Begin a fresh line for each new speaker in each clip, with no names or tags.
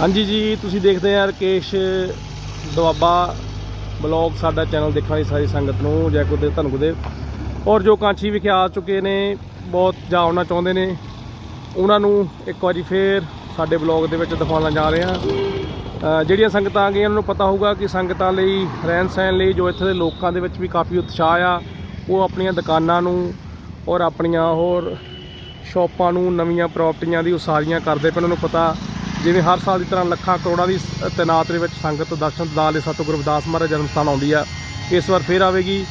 ਹਾਂਜੀ ਜੀ, ਤੁਸੀਂ ਦੇਖਦੇ ਆ ਰਕੇਸ਼ ਦੁਆਬਾ ਬਲੌਗ ਸਾਡਾ ਚੈਨਲ ਦੇਖਣ ਵਾਲੀ ਸਾਰੀ ਸੰਗਤ ਨੂੰ, ਜੈ ਗੁਰਦੇਵ, ਧੰਨ ਗੁਰਦੇਵ। ਔਰ ਜੋ ਕਾਂਚੀ ਵਿਖੇ ਆ ਚੁੱਕੇ ਨੇ, ਬਹੁਤ ਜਾ ਆਉਣਾ ਚਾਹੁੰਦੇ ਨੇ, ਉਹਨਾਂ ਨੂੰ ਇੱਕ ਵਾਰੀ ਫੇਰ ਸਾਡੇ ਬਲੌਗ ਦੇ ਵਿੱਚ ਦਿਖਾਉਣਾ ਜਾ ਰਹੇ ਹਾਂ। ਜਿਹੜੀਆਂ ਸੰਗਤਾਂ ਆ ਗਈਆਂ, ਉਹਨਾਂ ਨੂੰ ਪਤਾ ਹੋਊਗਾ ਕਿ ਸੰਗਤਾਂ ਲਈ, ਰਹਿਣ ਸਹਿਣ ਲਈ, ਜੋ ਇੱਥੇ ਦੇ ਲੋਕਾਂ ਦੇ ਵਿੱਚ ਵੀ ਕਾਫੀ ਉਤਸ਼ਾਹ ਆ, ਉਹ ਆਪਣੀਆਂ ਦੁਕਾਨਾਂ ਨੂੰ ਔਰ ਆਪਣੀਆਂ ਹੋਰ ਸ਼ਾਪਾਂ ਨੂੰ, ਨਵੀਆਂ ਪ੍ਰਾਪਰਟੀਆਂ ਦੀ ਉਸਾਰੀਆਂ ਕਰਦੇ ਪਏ ਉਹਨਾਂ ਨੂੰ ਪਤਾ ਜਿਵੇਂ ਹਰ ਸਾਲ ਦੀ ਤਰ੍ਹਾਂ ਲੱਖਾਂ ਕਰੋੜਾਂ ਦੀ ਸ- ਤੈਨਾਤ ਦੇ ਵਿੱਚ ਸੰਗਤ ਦਰਸ਼ਨ ਦਿਦਾਰ ਲਈ ਸਤਿਗੁਰੂ ਰਵਿਦਾਸ ਮਹਾਰਾਜ ਜਨਮ ਸਥਾਨ ਆਉਂਦੀ ਆ। ਇਸ ਵਾਰ ਫੇਰ ਆਵੇਗੀ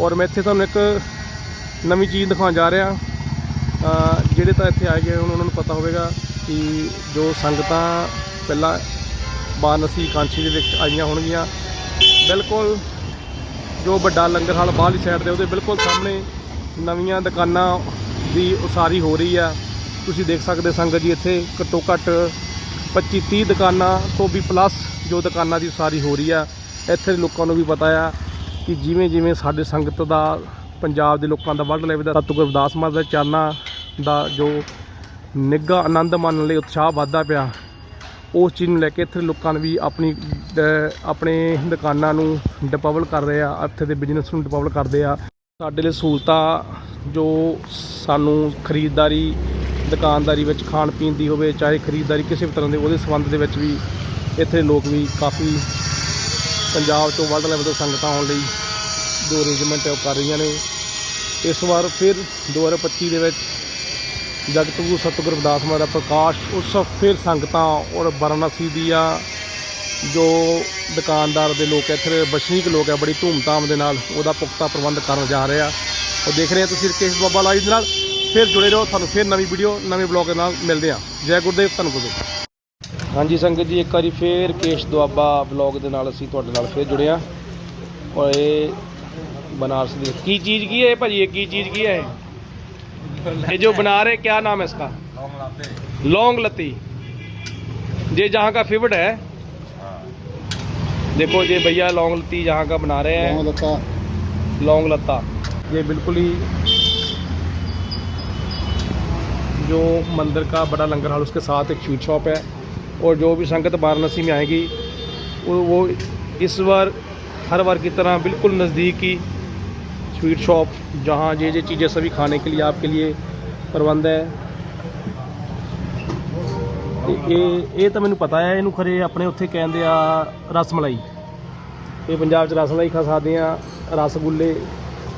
ਔਰ ਮੈਂ ਇੱਥੇ ਤੁਹਾਨੂੰ ਇੱਕ ਨਵੀਂ ਚੀਜ਼ ਦਿਖਾਉਣ ਜਾ ਰਿਹਾ। ਜਿਹੜੇ ਤਾਂ ਇੱਥੇ ਆਏ ਗਏ ਹੋਣ, ਉਹਨਾਂ ਨੂੰ ਪਤਾ ਹੋਵੇਗਾ ਕਿ ਜੋ ਸੰਗਤਾਂ ਪਹਿਲਾਂ ਬਾਨਸੀ ਕਾਂਛੀ ਦੇ ਵਿੱਚ ਆਈਆਂ ਹੋਣਗੀਆਂ ਬਿਲਕੁਲ ਜੋ ਵੱਡਾ ਲੰਗਰ ਹਾਲ ਬਾਹਰਲੀ ਸਾਈਡ ਦੇ ਉਹਦੇ ਬਿਲਕੁਲ ਸਾਹਮਣੇ ਨਵੀਆਂ ਦੁਕਾਨਾਂ ਦੀ ਉਸਾਰੀ ਹੋ ਰਹੀ ਆ। ਤੁਸੀਂ ਦੇਖ ਸਕਦੇ ਸੰਗਤ ਜੀ ਇੱਥੇ ਘੱਟੋ ਘੱਟ 25 30 ਦੁਕਾਨਾਂ ਤੋਂ ਵੀ ਪਲੱਸ ਜੋ ਦੁਕਾਨਾਂ ਦੀ ਉਸਾਰੀ ਹੋ ਰਹੀ ਆ, ਇੱਥੇ ਦੇ ਲੋਕਾਂ ਨੂੰ ਵੀ ਪਤਾ ਆ ਕਿ ਜਿਵੇਂ ਜਿਵੇਂ ਸਾਡੇ ਸੰਗਤ ਦਾ, ਪੰਜਾਬ ਦੇ ਲੋਕਾਂ ਦਾ ਵਰਲਡ ਲੈਵਲ ਦਾ ਸਤਿਗੁਰੂ ਰਵਿਦਾਸ ਮਹਾਰਾਜ ਦਾ ਚਾਨਾ ਦਾ ਜੋ ਨਿੱਘਾ ਆਨੰਦ ਮਾਣਨ ਲਈ ਉਤਸ਼ਾਹ ਵੱਧਦਾ ਪਿਆ, ਉਸ ਚੀਜ਼ ਨੂੰ ਲੈ ਕੇ ਇੱਥੇ ਲੋਕਾਂ ਨੇ ਵੀ ਆਪਣੀ ਆਪਣੇ ਦੁਕਾਨਾਂ ਨੂੰ ਡਿਪਵਲ ਕਰ ਰਹੇ ਆ, ਇੱਥੇ ਦੇ ਬਿਜ਼ਨਸ ਨੂੰ ਡਿਪਵਲ ਕਰਦੇ ਆ। ਸਾਡੇ ਲਈ ਸਹੂਲਤਾਂ ਜੋ ਸਾਨੂੰ ਖਰੀਦਦਾਰੀ ਦੁਕਾਨਦਾਰੀ ਵਿੱਚ ਖਾਣ ਪੀਣ ਦੀ ਹੋਵੇ, ਚਾਹੇ ਖਰੀਦਦਾਰੀ ਕਿਸੇ ਵੀ ਤਰ੍ਹਾਂ ਦੇ ਉਹਦੇ ਸੰਬੰਧ ਦੇ ਵਿੱਚ ਵੀ ਇੱਥੇ ਲੋਕ ਵੀ ਕਾਫੀ ਪੰਜਾਬ ਤੋਂ ਵਰਲਡ ਲੈਵਲ ਤੋਂ ਸੰਗਤਾਂ ਆਉਣ ਲਈ ਜੋ ਅਰੇਂਜਮੈਂਟ ਹੈ ਉਹ ਕਰ ਰਹੀਆਂ ਨੇ। ਇਸ ਵਾਰ ਫਿਰ 2025 ਦੇ ਵਿੱਚ ਜਗਤ ਗੁਰੂ ਸਤਿਗੁਰੂ ਰਵਿਦਾਸ ਮਹਾਰਾਜ ਦਾ ਪ੍ਰਕਾਸ਼ ਉਤਸਵ ਫਿਰ ਸੰਗਤਾਂ ਔਰ ਵਾਰਾਣਸੀ ਦੀਆਂ ਜੋ ਦੁਕਾਨਦਾਰ ਦੇ ਲੋਕ ਇੱਥੇ ਦੇ ਵਸਨੀਕ ਲੋਕ ਹੈ, ਬੜੀ ਧੂਮਧਾਮ ਦੇ ਨਾਲ ਉਹਦਾ ਪੁਖਤਾ ਪ੍ਰਬੰਧ ਕਰਨ ਜਾ ਰਹੇ ਆ। ਉਹ ਦੇਖ ਰਹੇ ਆ ਤੁਸੀਂ ਰਕੇਸ਼ ਬਾਬਾ ਲਾਈਵ ਦੇ ਨਾਲ। ਫਿਰ ਜੁੜੇ ਰਹੋ ਤੁਹਾਨੂੰ ਫਿਰ ਨਵੀਂ ਵੀਡੀਓ ਨਵੇਂ ਬਲੌਗ ਦੇ ਨਾਲ ਮਿਲਦੇ ਆ ਜੈ ਗੁਰਦੇਵ ਧੰਨ ਗੁਰਦੇਵ ਹਾਂਜੀ ਸੰਗਤ ਜੀ ਇੱਕ ਵਾਰੀ ਫੇਰ ਰਕੇਸ਼ ਦੁਆਬਾ ਬਲੌਗ ਦੇ ਨਾਲ ਅਸੀਂ ਤੁਹਾਡੇ ਨਾਲ ਫੇਰ ਜੁੜੇ ਆ ਔਰ ਇਹ बनारस ਦੀ ਕੀ ਚੀਜ਼ ਕੀ ਹੈ ਇਹ ਭਾਜੀ ਇਹ ਕੀ ਚੀਜ਼ ਕੀ ਹੈ ਇਹ ये जो बना रहे क्या नाम है इसका लौंग लत्ती ये जहाँ का फेवरेट है देखो ये भैया लौंग लत्ती जहाँ का बना रहे हैं लौंग लत्ता ये बिल्कुल ही जो मंदिर का बड़ा लंगर हाल उसके साथ एक स्वीट शॉप है और जो भी संगत वाराणसी में आएगी वो वो इस बार हर बार की तरह बिल्कुल नज़दीक ही स्वीट शॉप जहाँ ये ये चीज़ें सभी खाने के लिए आपके लिए प्रबंध है ਤੇ ਇਹ ਇਹ ਤਾਂ ਮੈਨੂੰ ਪਤਾ ਹੈ ਇਹਨੂੰ ਖਰੇ ਆਪਣੇ ਉੱਥੇ ਕਹਿੰਦੇ ਆ ਰਸ ਮਲਾਈ ਇਹ ਪੰਜਾਬ 'ਚ ਰਸ ਮਲਾਈ ਖਾ ਸਕਦੇ ਆ ਰਸਗੁੱਲੇ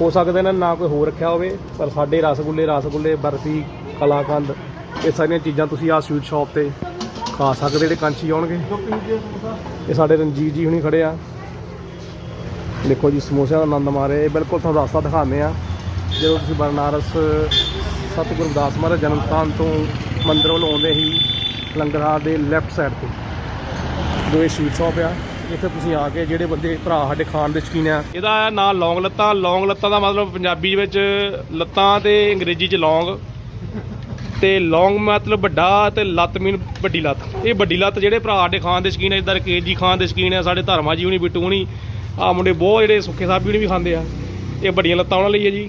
ਹੋ ਸਕਦੇ ਨੇ ਨਾ ਕੋਈ ਹੋਰ ਰੱਖਿਆ ਹੋਵੇ ਪਰ ਸਾਡੇ ਰਸਗੁੱਲੇ ਰਸਗੁੱਲੇ ਬਰਫੀ ਕਲਾਕੰਦ। ਇਹ ਸਾਰੀਆਂ ਚੀਜ਼ਾਂ ਤੁਸੀਂ ਆ ਸਵੀਟ ਸ਼ਾਪ ਤੇ ਖਾ ਸਕਦੇ ਜਿਹੜੇ ਕਾਂਚੀ ਆਉਣਗੇ। ਇਹ ਸਾਡੇ ਰਣਜੀਤ ਜੀ ਹੁਣੀ ਖੜੇ ਆ। ਦੇਖੋ ਜੀ, ਸਮੋਸਿਆਂ ਦਾ ਆਨੰਦ ਮਾਰੇ ਇਹ ਬਿਲਕੁਲ ਤੁਹਾਨੂੰ ਰਸਤਾ ਦਿਖਾਉਂਦੇ ਆ। ਜਦੋਂ ਤੁਸੀਂ ਬਰਨਾਰਸ, ਸਤਿਗੁਰੂ ਰਵਿਦਾਸ ਮਹਾਰਾਜ ਜਨਮ ਸਥਾਨ ਤੋਂ ਮੰਦਿਰ ਵੱਲ ਆਉਂਦੇ ਹੀ ਲੰਗਰ ਦੇ ਲੈਫਟ ਸਾਈਡ ਤੇ ਜੋ ਇਹ ਸਵੀਟ ਸ਼ਾਪ ਆ, ਇੱਥੇ ਤੁਸੀਂ ਆ ਕੇ ਜਿਹੜੇ ਬੰਦੇ ਭਰਾ ਸਾਡੇ ਖਾਣ ਦੇ ਸ਼ੌਕੀਨ ਆ, ਇਹਦਾ ਨਾਂ ਲੌਂਗ ਲੱਤਾਂ। ਲੌਂਗ ਲੱਤਾਂ ਦਾ ਮਤਲਬ ਪੰਜਾਬੀ ਵਿੱਚ ਲੱਤਾਂ ਤੇ ਅੰਗਰੇਜ਼ੀ 'ਚ ਲੌਂਗ। ਤੇ ਲੌਂਗ ਮਤਲਬ ਵੱਡਾ ਤੇ ਲੱਤ ਮੀਨ ਵੱਡੀ ਲੱਤ। ਇਹ ਵੱਡੀ ਲੱਤ ਜਿਹੜੇ ਭਰਾ ਸਾਡੇ ਖਾਣ ਦੇ ਸ਼ੌਕੀਨ ਆ ਇਦਾਂ ਰਕੇਸ਼ ਜੀ ਖਾਣ ਦੇ ਸ਼ੌਕੀਨ ਆ ਸਾਡੇ ਧਰਮਾ ਜੀ ਹੁਣੀ ਬਿੱਟੂ ਹੁਣੀ ਆ ਮੁੰਡੇ ਬਹੁਤ ਜਿਹੜੇ ਸੁੱਖੇ ਸਾਹਿਬ ਵੀ ਵੀ ਖਾਂਦੇ ਆ। ਇਹ ਵੱਡੀਆਂ ਲੱਤਾਂ ਉਹਨਾਂ ਲਈ ਹੈ ਜੀ।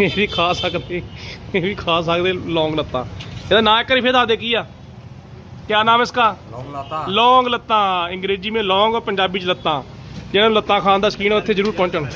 ਇਹ ਵੀ ਖਾ ਸਕਦੇ ਇਹ ਵੀ ਖਾ ਸਕਦੇ ਲੌਂਗ ਲੱਤਾਂ। ਇਹਦਾ ਨਾਂ ਇੱਕ ਵਾਰੀ ਫੇਰ ਦੱਸ ਦੇ ਕੀ ਆ? ਕਿਆ ਨਾਮ ਹੈ ਇਸਕਾ? ਲੌਂਗ ਲੱਤਾਂ। ਅੰਗਰੇਜ਼ੀ ਮੇਂ ਲੌਂਗ ਔਰ ਪੰਜਾਬੀ ਚ ਲੱਤਾਂ। ਜਿਹਨਾਂ ਨੂੰ ਲੱਤਾਂ ਖਾਣ ਦਾ ਸ਼ੌਕੀਨ ਉੱਥੇ ਜ਼ਰੂਰ ਪਹੁੰਚਣ।